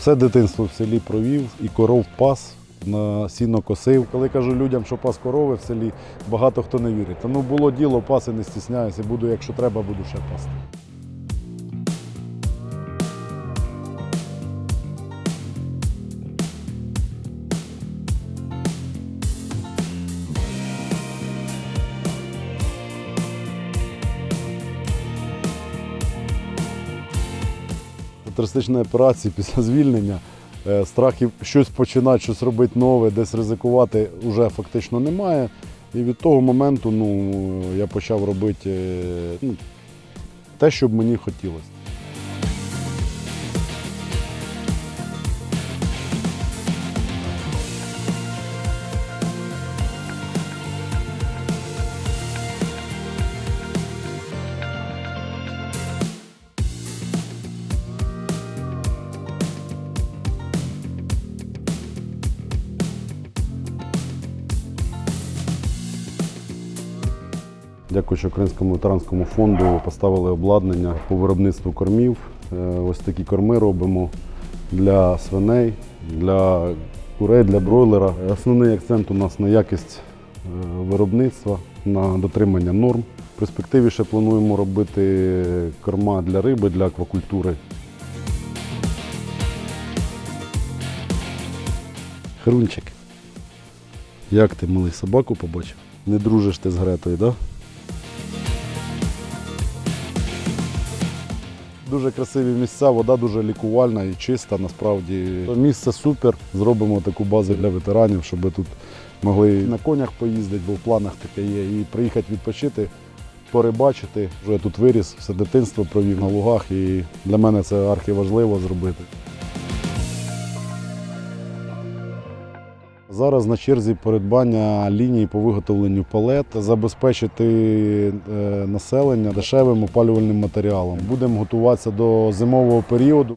Все дитинство в селі провів і коров пас. На сіно косив. Коли кажу людям, що пас корови в селі, багато хто не вірить. Та ну було діло, паси не стісняюся, буду, якщо треба, буду ще пасти. Терористичної операції після звільнення е, страхів щось починати, щось робити нове, десь ризикувати вже фактично немає. І від того моменту ну, я почав робити е, ну, те, що б мені хотілося. Дякуючи Українському ветеранському фонду, поставили обладнання по виробництву кормів. Е, Ось такі корми робимо для свиней, для курей, для бройлера. Основний акцент у нас на якість е, виробництва, на дотримання норм. В перспективі ще плануємо робити корма для риби, для аквакультури. Хрунчик. Як ти малий собаку побачив? Не дружиш ти з Гретою, так? Да? Дуже красиві місця, вода дуже лікувальна і чиста. Насправді місце супер. Зробимо таку базу для ветеранів, щоб тут могли на конях поїздити, бо в планах таке є. І приїхати відпочити, порибачити. Вже я тут виріс, все дитинство провів на лугах, і для мене це архіважливо зробити. Зараз на черзі передбання лінії по виготовленню палет, забезпечити е, населення дешевим опалювальним матеріалом. Будемо готуватися до зимового періоду.